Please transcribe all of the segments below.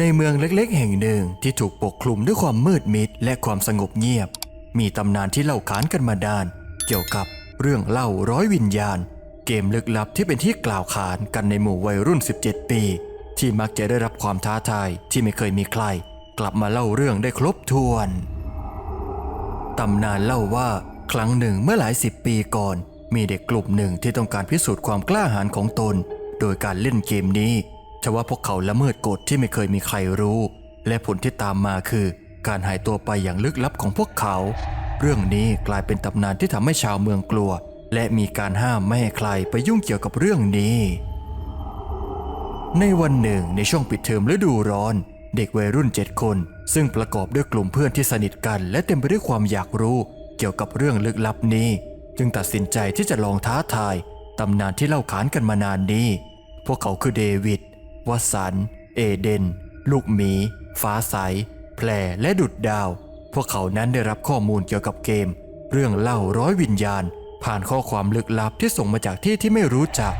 ในเมืองเล็กๆ แห่งหนึ่งที่ถูกปกคลุมด้วยความมืดมิดและความสงบเงียบ มีตำนานที่เล่าขานกันมานาน เกี่ยวกับเรื่องเล่าร้อยวิญญาณ เกมลึกลับที่เป็นที่กล่าวขานกันในหมู่วัยรุ่น 17 ปี ที่มักจะได้รับความท้าทายที่ไม่เคยมีใคร กลับมาเล่าเรื่องได้ครบถ้วนตำนานเล่าว่าครั้งหนึ่งเมื่อหลายสิบปีก่อน มีเด็กกลุ่มหนึ่งที่ต้องการพิสูจน์ความกล้าหาญของตน โดยการเล่นเกมนี้ ทว่าพวกเขาละเมิดกฎที่ไม่เคยมีใครรู้ และผลที่ตามมาคือ การหายตัวไปอย่างลึกลับของพวกเขา เรื่องนี้กลายเป็นตำนานที่ทำให้ชาวเมืองกลัว และมีการห้ามไม่ให้ใครไปยุ่งเกี่ยวกับเรื่องนี้ ในวันหนึ่งในช่วงปิดเทอมฤดูร้อน เด็กวัยรุ่นเจ็ดคน ซึ่งประกอบด้วยกลุ่มเพื่อนที่สนิทกัน และเต็มไปด้วยความอยากรู้ เกี่ยวกับเรื่องลึกลับนี้ จึงตัดสินใจที่จะลองท้าทายตำนานที่เล่าขานกันมานานนี้ พวกเขาคือเดวิด วสัน เอเดน ลูกหมี ฟ้าใส แพรและดุดดาว พวกเขานั้นได้รับข้อมูลเกี่ยวกับเกม เรื่องเล่าร้อยวิญญาณ ผ่านข้อความลึกลับที่ส่งมาจากที่ที่ไม่รู้จัก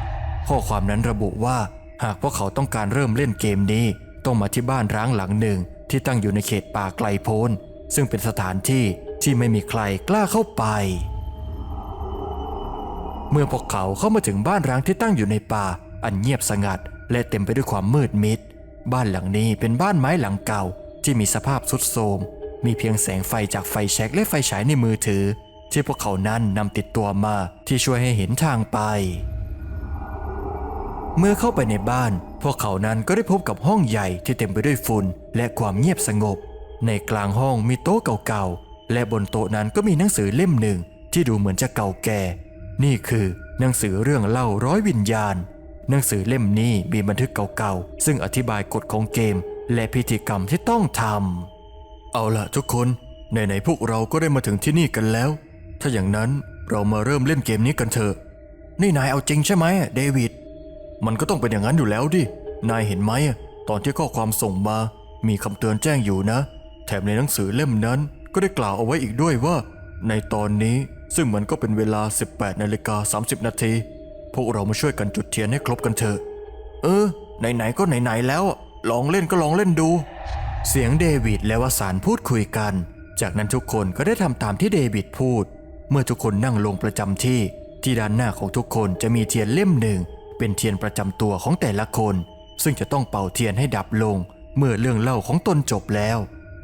ข้อความนั้นระบุว่า หากพวกเขาต้องการเริ่มเล่นเกมนี้ ต้องมาที่บ้านร้างหลังหนึ่ง ที่ตั้งอยู่ในเขตป่าไกลโพ้น ซึ่งเป็นสถานที่ที่ไม่มีใครกล้าเข้าไป เมื่อพวกเขาเข้ามาถึงบ้านร้างที่ตั้งอยู่ในป่า อันเงียบสงัด และเต็มไปด้วยความมืดมิด บ้านหลังนี้เป็นบ้านไม้หลังเก่าที่มีสภาพทรุดโทรม มีเพียงแสงไฟจากไฟแช็กและไฟฉายในมือถือ ที่พวกเขานั้นนำติดตัวมาที่ช่วยให้เห็นทางไป เมื่อเข้าไปในบ้าน พวกเขานั้นก็ได้พบกับห้องใหญ่ที่เต็มไปด้วยฝุ่นและความเงียบสงบ ในกลางห้องมีโต๊ะเก่าๆ และบนโต๊ะนั้นก็มีหนังสือเล่มหนึ่งที่ดูเหมือนจะเก่าแก่ นี่คือหนังสือเรื่องเล่าร้อยวิญญาณ หนังสือเล่มนี้มีบันทึกเก่าๆ ซึ่งอธิบายกฎของเกม และพิธีกรรมที่ต้องทำ เอาล่ะทุกคนไหนๆพวกเราก็ได้มาถึงที่นี่กันแล้ว ถ้าอย่างนั้นเรามาเริ่มเล่นเกมนี้กันเถอะ นี่นายเอาจริงใช่ไหมเดวิด มันก็ต้องเป็นอย่างนั้นอยู่แล้วดิ นายเห็นไหมตอนที่ข้อความส่งมา มีคำเตือนแจ้งอยู่นะ แถมในหนังสือเล่มนั้นก็ได้กล่าวเอาไว้อีกด้วยว่า ในตอนนี้ซึ่งมันก็เป็นเวลา 18นาฬิกา30 นาที พวกเรามาช่วยกันจุดเทียนให้ครบกันเถอะ เออ ไหนๆก็ไหนๆแล้ว ลองเล่นก็ลองเล่นดู เสียงเดวิดและวสานพูดคุยกัน จากนั้นทุกคนก็ได้ทำตามที่เดวิดพูด เมื่อทุกคนนั่งลงประจำที่ ที่ด้านหน้าของทุกคนจะมีเทียนเล่มหนึ่ง เป็นเทียนประจำตัวของแต่ละคน ซึ่งจะต้องเป่าเทียนให้ดับลง เมื่อเรื่องเล่าของตนจบแล้ว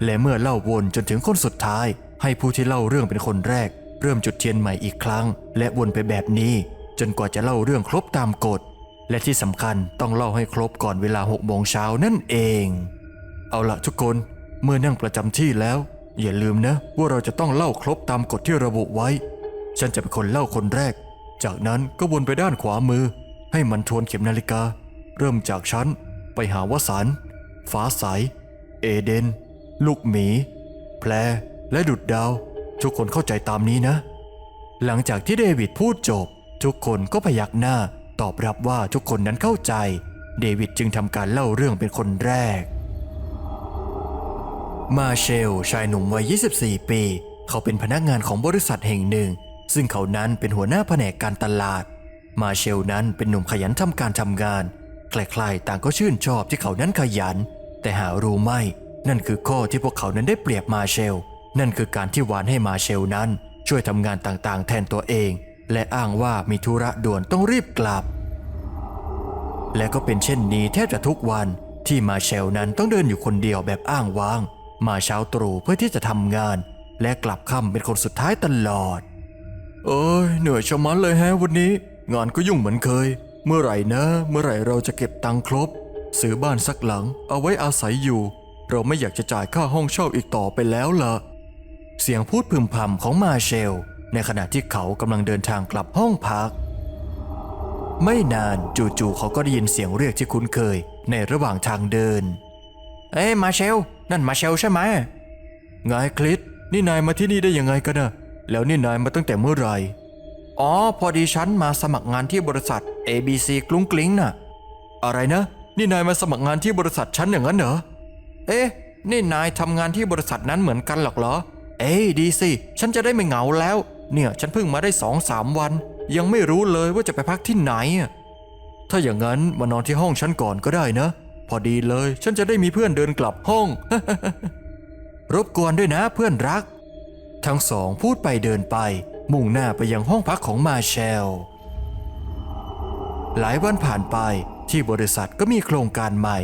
และเมื่อเล่าวนจนถึงคนสุดท้าย ให้ผู้ที่เล่าเรื่องเป็นคนแรก เริ่มจุดเทียนใหม่อีกครั้ง และวนไปแบบนี้ จนกว่าจะเล่าเรื่องครบตามกฎ และที่สำคัญต้องเล่าให้ครบก่อนเวลา6โมงเช้านั่นเอง เอาละทุกคนเมื่อนั่งประจำที่แล้ว อย่าลืมนะว่าเราจะต้องเล่าครบตามกฎที่ระบุไว้ ฉันจะเป็นคนเล่าคนแรก จากนั้นก็วนไปด้านขวามือ ให้มันทวนเข็มนาฬิกา เริ่มจากฉันไปหาวสันฟ้าใสเอเดน ลูกหมี แพรและดุดดาว ทุกคนเข้าใจตามนี้นะ หลังจากที่เดวิดพูดจบ ทุกคนก็พยักหน้า ตอบรับว่าทุกคนนั้นเข้าใจ เดวิดจึงทำการเล่าเรื่องเป็นคนแรก มาเชล ชายหนุ่มวัย 24 ปี เขาเป็นพนักงานของบริษัทแห่งหนึ่ง ซึ่งเขานั้นเป็นหัวหน้าแผนกการตลาด มาเชลนั้นเป็นหนุ่มขยันทำการทำงาน ใครๆต่างก็ชื่นชอบที่เขานั้นขยัน แต่หารู้ไหมนั่นคือข้อที่พวกเขานั้นได้เปรียบมาเชล นั่นคือการที่หวานให้มาเชลนั้นช่วยทำงานต่างๆ แทนตัวเอง และอ้างว่ามีธุระด่วนต้องรีบกลับ และก็เป็นเช่นนี้แทบจะทุกวันที่มาเชลนั้นต้องเดินอยู่คนเดียวแบบอ้างว้าง มาเช้าตรู่เพื่อที่จะทำงาน และกลับค่ำเป็นคนสุดท้ายตลอด เอ้ยเหนื่อยชะมัดเลยแฮะวันนี้ งานก็ยุ่งเหมือนเคย เมื่อไหร่นะ เมื่อไหร่เราจะเก็บตังค์ครบ ซื้อบ้านสักหลัง เอาไว้อาศัยอยู่ เราไม่อยากจะจ่ายค่าห้องเช่าอีกต่อไปแล้วล่ะเสียงพูดพึมพำของมาเชล ในขณะที่เขากำลังเดินทางกลับห้องพัก ไม่นานจู่ๆเขาก็ได้ยินเสียงเรียกที่คุ้นเคย ในระหว่างทางเดิน เอ้มาเชล นั่นมาเชลใช่ไหมไงคลิตนี่นายมาที่นี่ได้ยังไงกันนะแล้วนี่นายมาตั้งแต่เมื่อไหร่อ๋อ พอดีฉันมาสมัครงานที่บริษัท ABC กลุ้งกลิ้งน่ะ อะไรนะ นี่นายมาสมัครงานที่บริษัทฉันอย่างนั้นเหรอ เอ๊ะ นี่นายทำงานที่บริษัทนั้นเหมือนกันหรอกเหรอ เอ้ดีสิ ฉันจะได้ไม่เหงาแล้ว เนี่ยฉันเพิ่งมาได้สองสามวัน ยังไม่รู้เลยว่าจะไปพักที่ไหนอะถ้าอย่างนั้นมานอนที่ห้องฉันก่อนก็ได้นะ พอดีเลยฉันจะได้มีเพื่อนเดินกลับห้อง รบกวนด้วยนะเพื่อนรัก ทั้งสองพูดไปเดินไป มุ่งหน้าไปยังห้องพักของมาเชล หลายวันผ่านไปที่บริษัทก็มีโครงการใหม่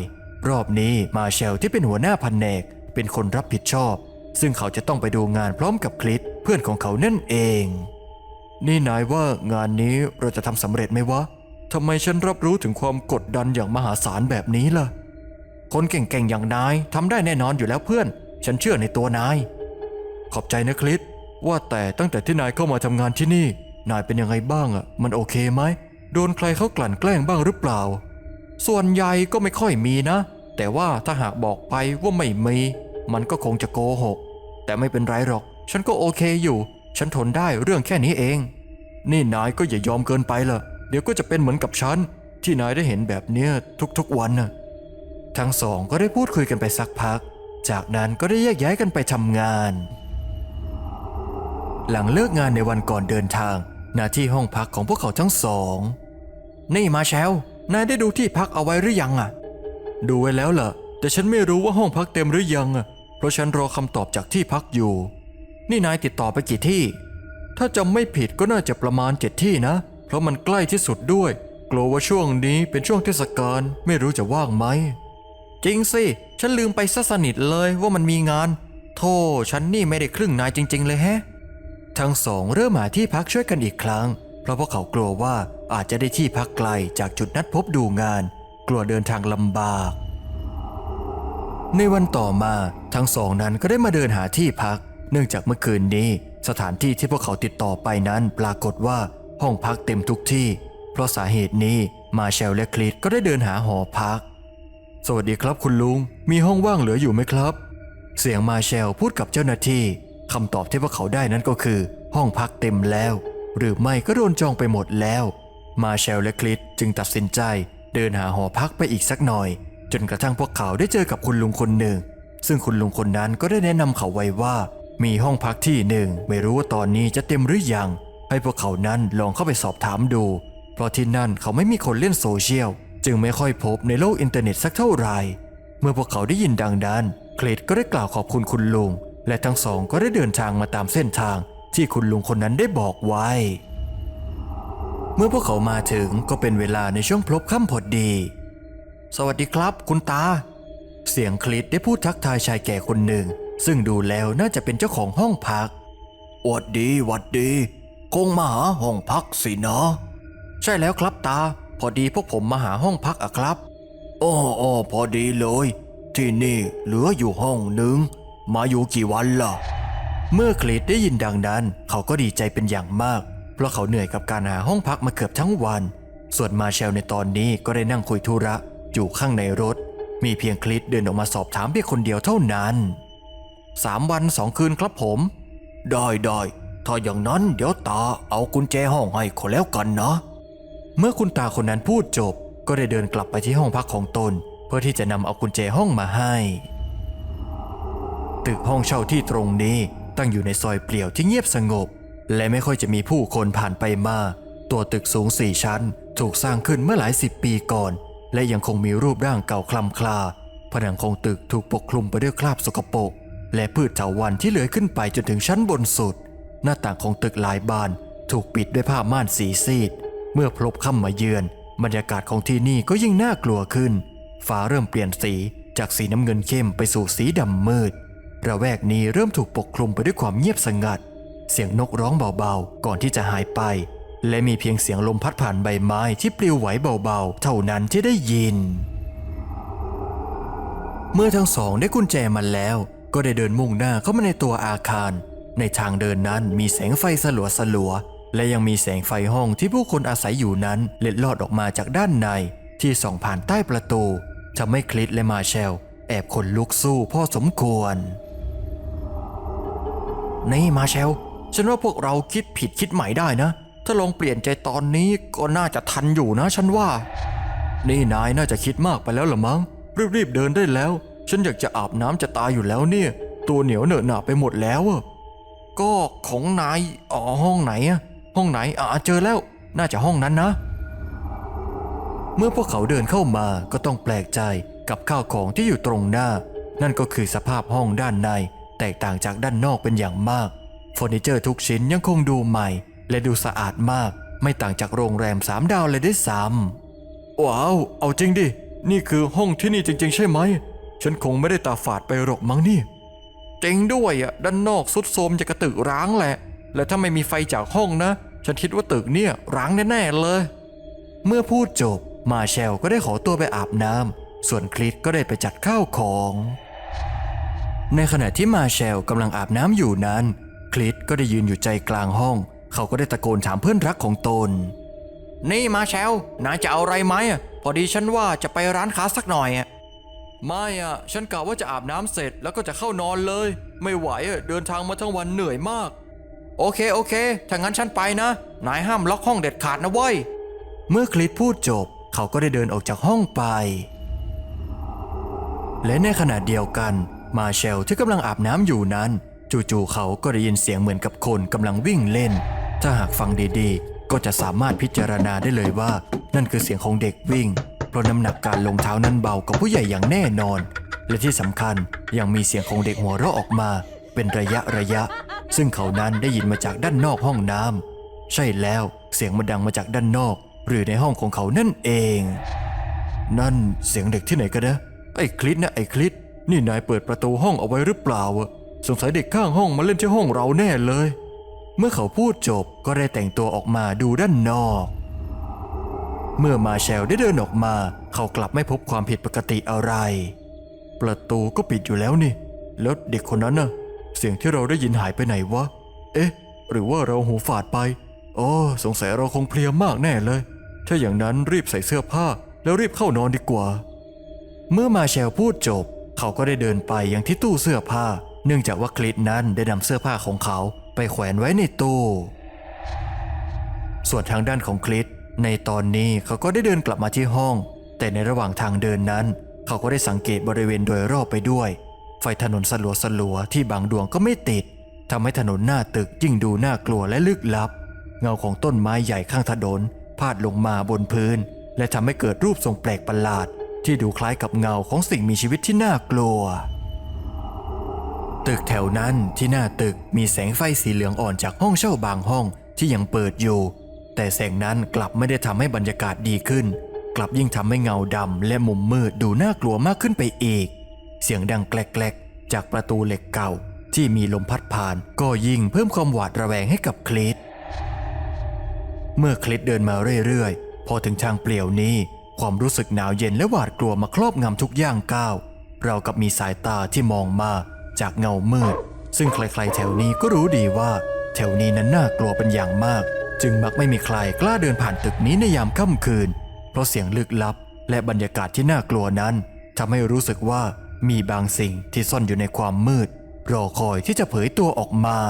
รอบนี้มาเชลที่เป็นหัวหน้าแผนกเป็นคนรับผิดชอบ ซึ่งเขาจะต้องไปดูงานพร้อมกับคลิต เพื่อนของเขานั่นเอง นี่นายว่างานนี้เราจะทำสำเร็จไหมวะทำไมฉันรับรู้ถึงความกดดันอย่างมหาศาลแบบนี้ล่ะ คนเก่งๆอย่างนายทำได้แน่นอนอยู่แล้วเพื่อน ฉันเชื่อในตัวนาย ขอบใจนะคลิตว่าแต่ตั้งแต่ที่นายเข้ามาทำงานที่นี่ นายเป็นยังไงบ้างอะมันโอเคไหมโดนใครเขากลั่นแกล้งบ้างหรือเปล่า ส่วนใหญ่ก็ไม่ค่อยมีนะ แต่ว่าถ้าหากบอกไปว่าไม่มี มันก็คงจะโกหก แต่ไม่เป็นไรหรอก ฉันก็โอเคอยู่ ฉันทนได้เรื่องแค่นี้เอง นี่นายก็อย่ายอมเกินไปล่ะเดี๋ยวก็จะเป็นเหมือนกับฉัน ที่นายได้เห็นแบบเนี้ยทุกๆวันน่ะทั้งสองก็ได้พูดคุยกันไปสักพัก จากนั้นก็ได้แยกย้ายกันไปทำงาน หลังเลิกงานในวันก่อนเดินทางหน้าที่ห้องพักของพวกเขาทั้งสอง นี่มาเชลนายได้ดูที่พักเอาไว้หรือยังอะดูไว้แล้วล่ะแต่ฉันไม่รู้ว่าห้องพักเต็มหรือยังอะเพราะฉันรอคำตอบจากที่พักอยู่ นี่นายติดต่อไปกี่ที่ ถ้าจำไม่ผิดก็น่าจะประมาณเจ็ดที่นะ เพราะมันใกล้ที่สุดด้วย กลัวว่าช่วงนี้เป็นช่วงเทศกาลไม่รู้จะว่างไหม จริงสิ ฉันลืมไปซะสนิทเลยว่ามันมีงาน โธ่ฉันนี่ไม่ได้ครึ่งนายจริง ๆ เลยแฮะ ทั้งสองเริ่มหาที่พักช่วยกันอีกครั้ง เพราะพวกเขากลัวว่าอาจจะได้ที่พักไกลจากจุดนัดพบดูงาน กลัวเดินทางลำบากในวันต่อมาทั้งสองนั้นก็ได้มาเดินหาที่พัก เนื่องจากเมื่อคืนนี้ สถานที่ที่พวกเขาติดต่อไปนั้นปรากฏว่าห้องพักเต็มทุกที่ เพราะสาเหตุนี้มาเชลและคลิตก็ได้เดินหาหอพัก สวัสดีครับคุณลุง มีห้องว่างเหลืออยู่ไหมครับ เสียงมาเชลพูดกับเจ้าหน้าที่คำตอบที่พวกเขาได้นั้นก็คือ ห้องพักเต็มแล้ว หรือไม่ก็โดนจองไปหมดแล้ว มาเชลและคลิตจึงตัดสินใจ เดินหาหอพักไปอีกสักหน่อย จนกระทั่งพวกเขาได้เจอกับคุณลุงคนหนึ่ง ซึ่งคุณลุงคนนั้นก็ได้แนะนำเขาไว้ว่า มีห้องพักที่หนึ่งไม่รู้ว่าตอนนี้จะเต็มหรือยัง ให้พวกเขานั้นลองเข้าไปสอบถามดู เพราะที่นั่นเขาไม่มีคนเล่นโซเชียล จึงไม่ค่อยพบในโลกอินเทอร์เน็ตสักเท่าไหร่เมื่อพวกเขาได้ยินดังนั้น เคลดก็ได้กล่าวขอบคุณคุณลุง และทั้งสองก็ได้เดินทางมาตามเส้นทาง ที่คุณลุงคนนั้นได้บอกไว้ เมื่อพวกเขามาถึงก็เป็นเวลาในช่วงพลบค่ำพอดี สวัสดีครับ คุณตา เสียงคลิตได้พูดทักทายชายแก่คนหนึ่ง ซึ่งดูแล้วน่าจะเป็นเจ้าของห้องพักอวดดีหวัดดี คงมาหาห้องพักสินะ ใช่แล้วครับตา พอดีพวกผมมาหาห้องพักอะครับอ๋อออพอดีเลย ที่นี่เหลืออยู่ห้องหนึ่งมาอยู่กี่วันล่ะ เมื่อคลิตได้ยินดังนั้น เขาก็ดีใจเป็นอย่างมาก เพราะเขาเหนื่อยกับการหาห้องพักมาเกือบทั้งวัน ส่วนมาเชลในตอนนี้ก็ได้นั่งคุยธุระอยู่ข้างในรถ มีเพียงคลิตเดินออกมาสอบถามเพียงคนเดียวเท่านั้น สามวันสองคืนครับผม ได้ได้ถ้าอย่างนั้นเดี๋ยวตาเอากุญแจห้องให้คนแล้วกันนะ เมื่อคุณตาคนนั้นพูดจบ ก็ได้เดินกลับไปที่ห้องพักของตน เพื่อที่จะนำเอากุญแจห้องมาให้ ตึกห้องเช่าที่ตรงนี้ตั้งอยู่ในซอยเปลี่ยวที่เงียบสงบ และไม่ค่อยจะมีผู้คนผ่านไปมา ตัวตึกสูงสี่ชั้น ถูกสร้างขึ้นเมื่อหลายสิบปีก่อน และยังคงมีรูปร่างเก่าคลำคลา ผนังของตึกถูกปกคลุมไปด้วยคราบสกปรก และพืชเถาวัลย์ที่เลื้อยขึ้นไปจนถึงชั้นบนสุด หน้าต่างของตึกหลายบานถูกปิดด้วยผ้าม่านสีซีด เมื่อพลบค่ำมาเยือน บรรยากาศของที่นี่ก็ยิ่งน่ากลัวขึ้น ฟ้าเริ่มเปลี่ยนสีจากสีน้ำเงินเข้มไปสู่สีดำมืดระแวกนี้เริ่มถูกปกคลุมไปด้วยความเงียบสงัด เสียงนกร้องเบาๆ ก่อนที่จะหายไป และมีเพียงเสียงลมพัดผ่านใบไม้ที่ปลิวไหวเบาๆ เท่านั้นที่ได้ยิน เมื่อทั้งสองได้กุญแจมันแล้ว ก็ได้เดินมุ่งหน้าเข้ามาในตัวอาคาร ในทางเดินนั้นมีแสงไฟสลัวสลัวและยังมีแสงไฟห้องที่ผู้คนอาศัยอยู่นั้นเล็ดลอดออกมาจากด้านใน ที่ส่องผ่านใต้ประตูทำให้คลิตและมาเชล แอบขนลุกสู้พอสมควร นี่มาเชล ฉันว่าพวกเราคิดผิดคิดใหม่ได้นะ ถ้าลองเปลี่ยนใจตอนนี้ก็น่าจะทันอยู่นะฉันว่า นี่นายน่าจะคิดมากไปแล้วละมั้งรีบๆเดินได้แล้ว ฉันอยากจะอาบน้ำจะตายอยู่แล้วเนี่ย ตัวเหนียวเหนอะหนาไปหมดแล้วอะก็ของนายอ๋อห้องไหนอะห้องไหนอ่าเจอแล้ว น่าจะห้องนั้นนะ เมื่อพวกเขาเดินเข้ามาก็ต้องแปลกใจกับข้าวของที่อยู่ตรงหน้า นั่นก็คือสภาพห้องด้านใน แตกต่างจากด้านนอกเป็นอย่างมากเฟอร์นิเจอร์ทุกชิ้นยังคงดูใหม่ และดูสะอาดมาก ไม่ต่างจากโรงแรมสามดาวเลยด้วยซ้ำว้าว เอาจริงดิ นี่คือห้องที่นี่จริง ๆ ใช่ไหม ฉันคงไม่ได้ตาฝาดไปหรอกมั้งนี่ เจริงด้วยอะด้านนอกสุดโทมจะกระตึกร้างแหละ และถ้าไม่มีไฟจากห้องนะ ฉันคิดว่าตึกเนี่ยร้างแน่ๆเลย เมื่อพูดจบมาเชลก็ได้ขอตัวไปอาบน้ำส่วนคลิตก็ได้ไปจัดข้าวของ ในขณะที่มาเชลกำลังอาบน้ำอยู่นั้น คลิตก็ได้ยืนอยู่ใจกลางห้อง เขาก็ได้ตะโกนถามเพื่อนรักของตน นี่มาเชลนายจะเอาอะไรไหมพอดีฉันว่าจะไปร้านค้าสักหน่อยอะ ไม่อะฉันกะว่าจะอาบน้ำเสร็จแล้วก็จะเข้านอนเลย ไม่ไหวอะเดินทางมาทั้งวันเหนื่อยมาก โอเคโอเคถ้างั้นฉันไปนะ นายห้ามล็อกห้องเด็ดขาดนะเว้ย เมื่อคลิตพูดจบ เขาก็ได้เดินออกจากห้องไป และในขณะเดียวกัน มาเชลที่กำลังอาบน้ำอยู่นั้น จู่ๆเขาก็ได้ยินเสียงเหมือนกับคนกำลังวิ่งเล่น ถ้าหากฟังดีๆ ก็จะสามารถพิจารณาได้เลยว่า นั่นคือเสียงของเด็กวิ่ง เพราะน้ำหนักการลงเท้านั้นเบากว่าผู้ใหญ่อย่างแน่นอน และที่สำคัญยังมีเสียงของเด็กหัวเราะออกมา เป็นระยะระยะ ซึ่งเขานั้นได้ยินมาจากด้านนอกห้องน้ำใช่แล้วเสียงมันดังมาจากด้านนอก หรือในห้องของเขานั่นเอง นั่นเสียงเด็กที่ไหนกันนะ ไอ้คลิตนะไอ้คลิตนี่นายเปิดประตูห้องเอาไว้หรือเปล่าอะสงสัยเด็กข้างห้องมาเล่นที่ห้องเราแน่เลย เมื่อเขาพูดจบก็ได้แต่งตัวออกมาดูด้านนอก เมื่อมาแชลได้เดินออกมา เขากลับไม่พบความผิดปกติอะไร ประตูก็ปิดอยู่แล้วนี่ แล้วเด็กคนนั้นน่ะ เสียงที่เราได้ยินหายไปไหนวะ เอ๊ะ หรือว่าเราหูฝาดไปอ๋อสงสัยเราคงเพลียมากแน่เลย ถ้าอย่างนั้นรีบใส่เสื้อผ้า แล้วรีบเข้านอนดีกว่า เมื่อมาแชลพูดจบ เขาก็ได้เดินไปยังที่ตู้เสื้อผ้า เนื่องจากว่าคลิตนั้นได้นำเสื้อผ้าของเขาไปแขวนไว้ในตู้ ส่วนทางด้านของคลิต ในตอนนี้เขาก็ได้เดินกลับมาที่ห้อง แต่ในระหว่างทางเดินนั้น เขาก็ได้สังเกตบริเวณโดยรอบไปด้วย ไฟถนนสลัวสลัวที่บางดวงก็ไม่ติดทำให้ถนนหน้าตึกยิ่งดูน่ากลัวและลึกลับ เงาของต้นไม้ใหญ่ข้างถนนพาดลงมาบนพื้น และทำให้เกิดรูปทรงแปลกประหลาด ที่ดูคล้ายกับเงาของสิ่งมีชีวิตที่น่ากลัว ตึกแถวนั้นที่หน้าตึกมีแสงไฟสีเหลืองอ่อนจากห้องเช่าบางห้องที่ยังเปิดอยู่ แต่แสงนั้นกลับไม่ได้ทำให้บรรยากาศดีขึ้น กลับยิ่งทำให้เงาดำและมุมมืดดูน่ากลัวมากขึ้นไปอีก เสียงดังแกลกๆ จากประตูเหล็กเก่า ที่มีลมพัดผ่านก็ยิ่งเพิ่มความหวาดระแวงให้กับคลิตเมื่อคลิตเดินมาเรื่อยๆ พอถึงทางเปลี่ยวนี้ ความรู้สึกหนาวเย็นและหวาดกลัวมาครอบงำทุกย่างก้าวเรากับมีสายตาที่มองมาจากเงามืด ซึ่งใครๆแถวนี้ก็รู้ดีว่า แถวนี้นั้นน่ากลัวเป็นอย่างมาก จึงมักไม่มีใครกล้าเดินผ่านตึกนี้ในยามค่ำคืน เพราะเสียงลึกลับ และบรรยากาศที่น่ากลัวนั้นทำให้รู้สึกว่ามีบางสิ่งที่ซ่อนอยู่ในความมืด รอคอยที่จะเผยตัวออกมา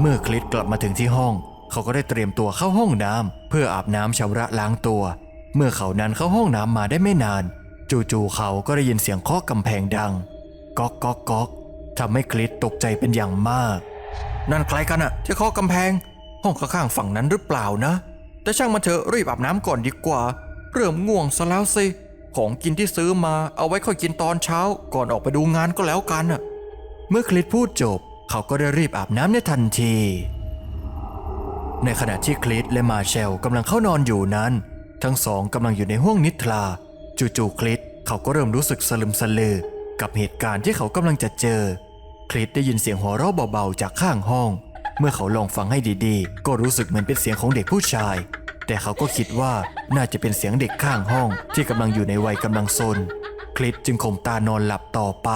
เมื่อคลิตกลับมาถึงที่ห้อง เขาก็ได้เตรียมตัวเข้าห้องน้ำเพื่ออาบน้ำชำระล้างตัว เมื่อเขานั้นเข้าห้องน้ำมาได้ไม่นาน จู่ๆเขาก็ได้ยินเสียงเคาะกำแพงดัง ก๊อกก๊อกก๊อกทำให้คลิตตกใจเป็นอย่างมาก นั่นใครกันอะที่เคาะกำแพง ห้องข้างๆฝั่งนั้นหรือเปล่านะ แต่ช่างมันเถอะรีบอาบน้ำก่อนดีกว่า เริ่มง่วงซะแล้วสิของกินที่ซื้อมาเอาไว้ค่อยกินตอนเช้า ก่อนออกไปดูงานก็แล้วกันอะเมื่อคลิตพูดจบ เขาก็ได้รีบอาบน้ำในทันที ในขณะที่คลิตและมาเชลกำลังเข้านอนอยู่นั้น ทั้งสองกำลังอยู่ในห้วงนิทราจู่ๆคลิตเขาก็เริ่มรู้สึกสลึมสลือกับเหตุการณ์ที่เขากำลังจะเจอ คลิตได้ยินเสียงหัวเราะเบาๆจากข้างห้อง เมื่อเขาลองฟังให้ดีๆ ก็รู้สึกเหมือนเป็นเสียงของเด็กผู้ชาย แต่เขาก็คิดว่าน่าจะเป็นเสียงเด็กข้างห้องที่กำลังอยู่ในวัยกำลังซนคลิตจึงข่มตานอนหลับต่อไป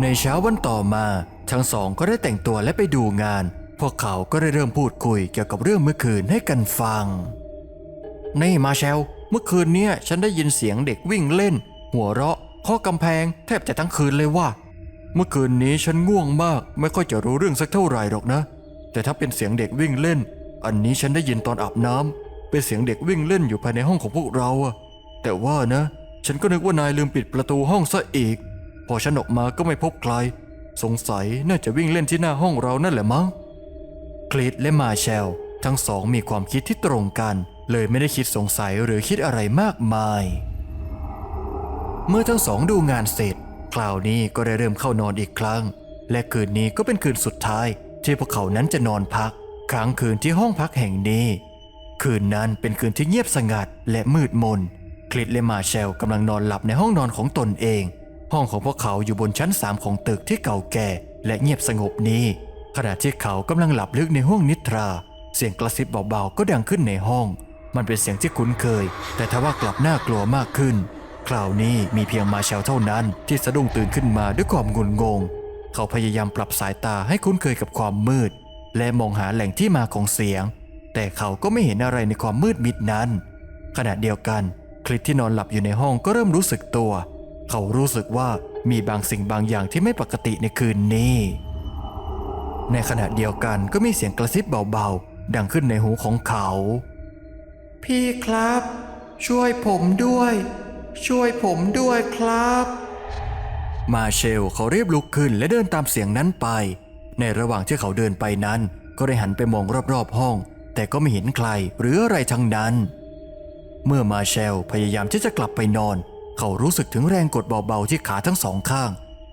ในเช้าวันต่อมา ทั้งสองก็ได้แต่งตัวและไปดูงาน พวกเขาก็ได้เริ่มพูดคุยเกี่ยวกับเรื่องเมื่อคืนให้กันฟังนี่มาเชลเมื่อคืนเนี้ยฉันได้ยินเสียงเด็กวิ่งเล่น หัวเราะ เคาะกำแพงแทบจะทั้งคืนเลยว่า เมื่อคืนนี้ฉันง่วงมากไม่ค่อยจะรู้เรื่องสักเท่าไหร่หรอกนะ แต่ถ้าเป็นเสียงเด็กวิ่งเล่น อันนี้ฉันได้ยินตอนอาบน้ำเป็นเสียงเด็กวิ่งเล่นอยู่ภายในห้องของพวกเราอะแต่ว่านะ ฉันก็นึกว่านายลืมปิดประตูห้องซะอีก พอฉันออกมาก็ไม่พบใคร สงสัยน่าจะวิ่งเล่นที่หน้าห้องเรานั่นแหละมั้งคลิตและมาเชลทั้งสองมีความคิดที่ตรงกัน เลยไม่ได้คิดสงสัยหรือคิดอะไรมากมาย เมื่อทั้งสองดูงานเสร็จ คราวนี้ก็ได้เริ่มเข้านอนอีกครั้ง และคืนนี้ก็เป็นคืนสุดท้าย ที่พวกเขานั้นจะนอนพัก ครั้งคืนที่ห้องพักแห่งนี้ คืนนั้นเป็นคืนที่เงียบสงัดและมืดมน คลิตและมาเชลกำลังนอนหลับในห้องนอนของตนเอง ห้องของพวกเขาอยู่บนชั้นสามของตึกที่เก่าแก่ และเงียบสงบนี้ ขณะที่เขากำลังหลับลึกในห้องนิทรา เสียงกระซิบเบาๆก็ดังขึ้นในห้อง มันเป็นเสียงที่คุ้นเคย แต่ทว่ากลับน่ากลัวมากขึ้น คราวนี้มีเพียงมาเชลเท่านั้นที่สะดุ้งตื่นขึ้นมาด้วยความงุนงง เขาพยายามปรับสายตาให้คุ้นเคยกับความมืด และมองหาแหล่งที่มาของเสียง แต่เขาก็ไม่เห็นอะไรในความมืดมิดนั้น ขณะเดียวกัน คลิตที่นอนหลับอยู่ในห้องก็เริ่มรู้สึกตัว เขารู้สึกว่ามีบางสิ่งบางอย่างที่ไม่ปกติในคืนนี้ ในขณะเดียวกันก็มีเสียงกระซิบเบาๆ ดังขึ้นในหูของเขา พี่ครับ ช่วยผมด้วย ช่วยผมด้วยครับ มาเชลเขารีบลุกขึ้นและเดินตามเสียงนั้นไป ในระหว่างที่เขาเดินไปนั้น ก็ได้หันไปมองรอบๆห้อง แต่ก็ไม่เห็นใครหรืออะไรทั้งนั้น เมื่อมาเชลพยายามที่จะกลับไปนอน เขารู้สึกถึงแรงกดเบาๆที่ขาทั้งสองข้าง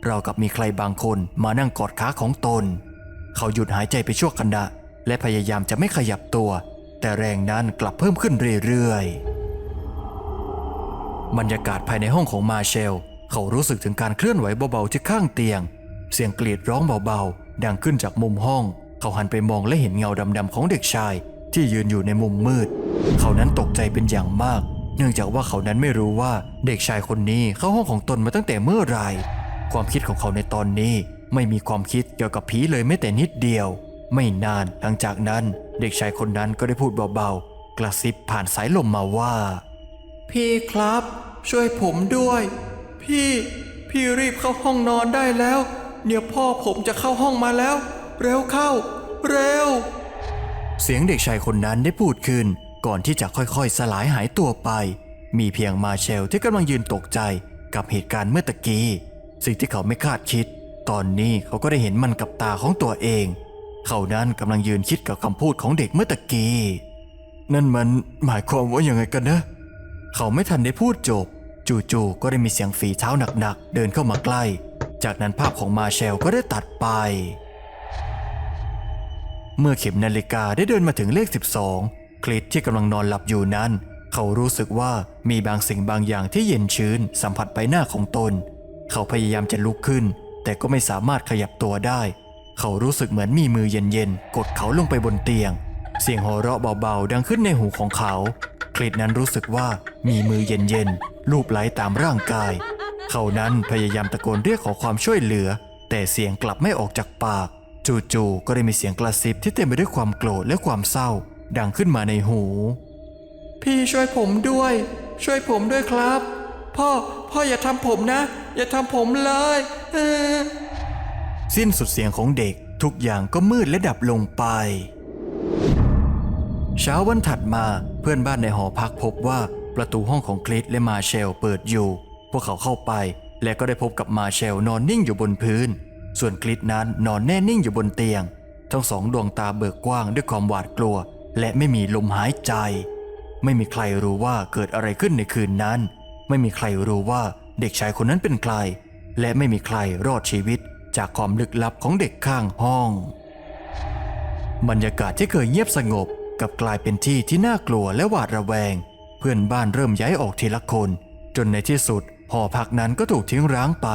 ราวกับมีใครบางคนมานั่งกอดขาของตน เขาหยุดหายใจไปชั่วขณะ และพยายามจะไม่ขยับตัว แต่แรงนั้นกลับเพิ่มขึ้นเรื่อยๆ บรรยากาศภายในห้องของมาเชล เขารู้สึกถึงการเคลื่อนไหวเบาๆที่ข้างเตียง เสียงกรีดร้องเบาๆ ดังขึ้นจากมุมห้อง เขาหันไปมองและเห็นเงาดำๆของเด็กชาย ที่ยืนอยู่ในมุมมืด เขานั้นตกใจเป็นอย่างมาก เนื่องจากว่าเขานั้นไม่รู้ว่าเด็กชายคนนี้เข้าห้องของตนมาตั้งแต่เมื่อไหร่ความคิดของเขาในตอนนี้ไม่มีความคิดเกี่ยวกับผีเลยแม้แต่นิดเดียว ไม่นานหลังจากนั้น เด็กชายคนนั้นก็ได้พูดเบาๆ กระซิบผ่านสายลมมาว่า พี่ครับ ช่วยผมด้วย พี่ พี่รีบเข้าห้องนอนได้แล้ว เดี๋ยวพ่อผมจะเข้าห้องมาแล้ว เร็วเข้า เร็ว เสียงเด็กชายคนนั้นได้พูดขึ้น ก่อนที่จะค่อยๆ สลายหายตัวไป มีเพียงมาเชลที่กำลังยืนตกใจกับเหตุการณ์เมื่อตะกี้ สิ่งที่เขาไม่คาดคิด ตอนนี้เขาก็ได้เห็นมันกับตาของตัวเอง เขานั้นกำลังยืนคิดกับคำพูดของเด็กเมื่อตะกี้ นั่นมันหมายความว่ายังไงกันนะเเขาไม่ทันได้พูดจบ จู่ๆก็ได้มีเสียงฝีเท้าหนักๆ เดินเข้ามาใกล้ จากนั้นภาพของมาเชลก็ได้ตัดไป เมื่อเข็มนาฬิกาได้เดินมาถึงเลข 12 คลิตที่กำลังนอนหลับอยู่นั้น เขารู้สึกว่ามีบางสิ่งบางอย่างที่เย็นชื้น สัมผัสใบหน้าของตน เขาพยายามจะลุกขึ้น แต่ก็ไม่สามารถขยับตัวได้ เขารู้สึกเหมือนมีมือเย็นๆกดเขาลงไปบนเตียง เสียงหัวเราะเบาๆ ดังขึ้นในหูของเขา คลิตนั้นรู้สึกว่ามีมือเย็นๆลูบไล้ตามร่างกาย เขานั้นพยายามตะโกนเรียกขอความช่วยเหลือ แต่เสียงกลับไม่ออกจากปาก จู่ๆก็ได้มีเสียงกระซิบที่เต็มไปด้วยความโกรธและความเศร้า ดังขึ้นมาในหู พี่ช่วยผมด้วย ช่วยผมด้วยครับ พ่อพ่ออย่าทำผมนะ อย่าทำผมเลยเออสิ้นสุดเสียงของเด็กทุกอย่างก็มืดและดับลงไป เช้าวันถัดมา เพื่อนบ้านในหอพักพบว่าประตูห้องของคลิตและมาเชลเปิดอยู่ พวกเขาเข้าไป และก็ได้พบกับมาเชลนอนนิ่งอยู่บนพื้น ส่วนคลิตนั้นนอนแน่นิ่งอยู่บนเตียง ทั้งสองดวงตาเบิกกว้างด้วยความหวาดกลัว และไม่มีลมหายใจ ไม่มีใครรู้ว่าเกิดอะไรขึ้นในคืนนั้น ไม่มีใครรู้ว่าเด็กชายคนนั้นเป็นใคร และไม่มีใครรอดชีวิตจากความลึกลับของเด็กข้างห้อง บรรยากาศที่เคยเงียบสงบ กับกลายเป็นที่ที่น่ากลัวและหวาดระแวง เพื่อนบ้านเริ่มย้ายออกทีละคน จนในที่สุดหอพักนั้นก็ถูกทิ้งร้างไป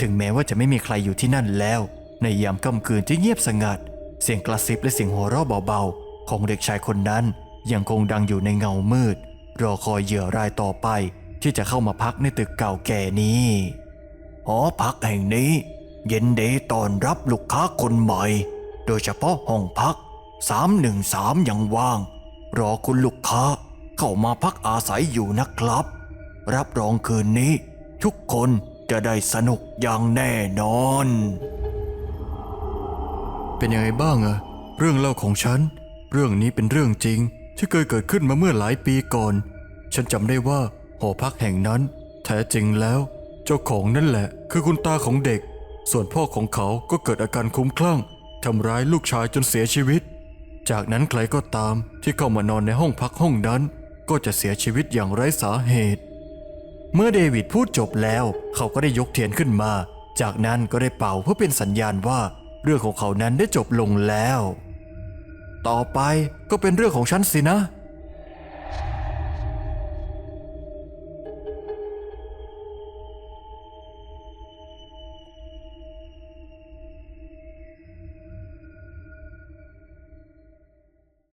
ถึงแม้ว่าจะไม่มีใครอยู่ที่นั่นแล้ว ในยามค่ำคืนที่เงียบสงัด เสียงกระซิบและเสียงหัวเราะเบาๆ ของเด็กชายคนนั้น ยังคงดังอยู่ในเงามืด รอคอยเหยื่อรายต่อไป ที่จะเข้ามาพักในตึกเก่าแก่นี้หอพักแห่งนี้ เย็นดีตอนรับลูกค้าคนใหม่ โดยเฉพาะห้องพัก 313 ยังว่าง รอคุณลูกค้าเข้ามาพักอาศัยอยู่นะครับ รับรองคืนนี้ ทุกคนจะได้สนุกอย่างแน่นอน เป็นยังไงบ้างอะเรื่องเล่าของฉัน เรื่องนี้เป็นเรื่องจริง ที่เคยเกิดขึ้นมาเมื่อหลายปีก่อน ฉันจำได้ว่าหอพักแห่งนั้น แท้จริงแล้ว เจ้าของนั่นแหละ คือคุณตาของเด็ก ส่วนพ่อของเขาก็เกิดอาการคลุ้มคลั่งทำร้ายลูกชายจนเสียชีวิต จากนั้นใครก็ตามที่เข้ามานอนในห้องพักห้องนั้น ก็จะเสียชีวิตอย่างไร้สาเหตุ เมื่อเดวิดพูดจบแล้ว เขาก็ได้ยกเทียนขึ้นมา จากนั้นก็ได้เป่าเพื่อเป็นสัญญาณว่า เรื่องของเขานั้นได้จบลงแล้ว ต่อไปก็เป็นเรื่องของฉันสินะ